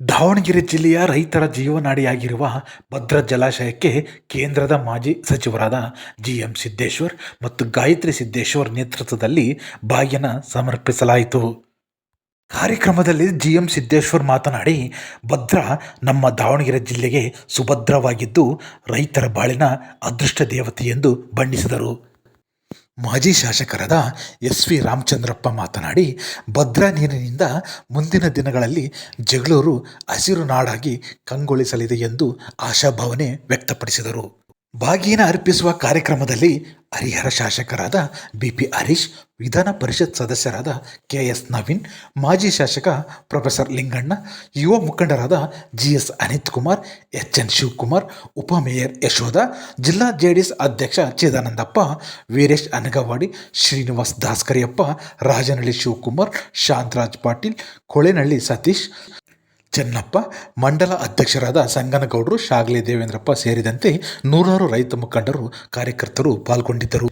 ದಾವಣಗೆರೆ ಜಿಲ್ಲೆಯ ರೈತರ ಜೀವನಾಡಿಯಾಗಿರುವ ಭದ್ರಾ ಜಲಾಶಯಕ್ಕೆ ಕೇಂದ್ರದ ಮಾಜಿ ಸಚಿವರಾದ ಜಿ ಎಂ ಸಿದ್ದೇಶ್ವರ್ ಮತ್ತು ಗಾಯತ್ರಿ ಸಿದ್ದೇಶ್ವರ್ ನೇತೃತ್ವದಲ್ಲಿ ಬಾಗಿನ ಸಮರ್ಪಿಸಲಾಯಿತು. ಕಾರ್ಯಕ್ರಮದಲ್ಲಿ ಜಿ ಎಂ ಸಿದ್ದೇಶ್ವರ್ ಮಾತನಾಡಿ, ಭದ್ರಾ ನಮ್ಮ ದಾವಣಗೆರೆ ಜಿಲ್ಲೆಗೆ ಸುಭದ್ರವಾಗಿದ್ದು, ರೈತರ ಬಾಳಿನ ಅದೃಷ್ಟ ದೇವತೆ ಎಂದು ಬಣ್ಣಿಸಿದರು. ಮಾಜಿ ಶಾಸಕರಾದ ಎಸ್ ವಿ ರಾಮಚಂದ್ರಪ್ಪ ಮಾತನಾಡಿ, ಭದ್ರಾ ನೀರಿನಿಂದ ಮುಂದಿನ ದಿನಗಳಲ್ಲಿ ಜಗಳೂರು ಹಸಿರು ನಾಡಾಗಿ ಕಂಗೊಳಿಸಲಿದೆ ಎಂದು ಆಶಾಭಾವನೆ ವ್ಯಕ್ತಪಡಿಸಿದರು. ಬಾಗಿನ ಅರ್ಪಿಸುವ ಕಾರ್ಯಕ್ರಮದಲ್ಲಿ ಹರಿಹರ ಶಾಸಕರಾದ ಬಿ ಪಿ ಹರೀಶ್, ವಿಧಾನ ಪರಿಷತ್ ಸದಸ್ಯರಾದ ಕೆ ಎಸ್ ನವೀನ್, ಮಾಜಿ ಶಾಸಕ ಪ್ರೊಫೆಸರ್ ಲಿಂಗಣ್ಣ, ಯುವ ಮುಖಂಡರಾದ G S Anith Kumar H N Shivakumar ಉಪಮೇಯರ್ ಯಶೋಧ, ಜಿಲ್ಲಾ ಜೆಡಿಎಸ್ ಅಧ್ಯಕ್ಷ ಚಿದಾನಂದಪ್ಪ, ವೀರೇಶ್ ಅನಗವಾಡಿ, ಶ್ರೀನಿವಾಸ್ ದಾಸ್ಕರಿಯಪ್ಪ ರಾಜನಹಳ್ಳಿ ಶಿವಕುಮಾರ್, ಶಾಂತರಾಜ್ ಪಾಟೀಲ್ ಕೊಳೆನಹಳ್ಳಿ ಸತೀಶ್ ಚೆನ್ನಪ್ಪ ಮಂಡಲ ಅಧ್ಯಕ್ಷರಾದ ಸಂಗನಗೌಡರು ಶಾಗ್ಲಿ ದೇವೇಂದ್ರಪ್ಪ ಸೇರಿದಂತೆ ನೂರಾರು ರೈತ ಮುಖಂಡರು ಕಾರ್ಯಕರ್ತರು ಪಾಲ್ಗೊಂಡಿದ್ದರು.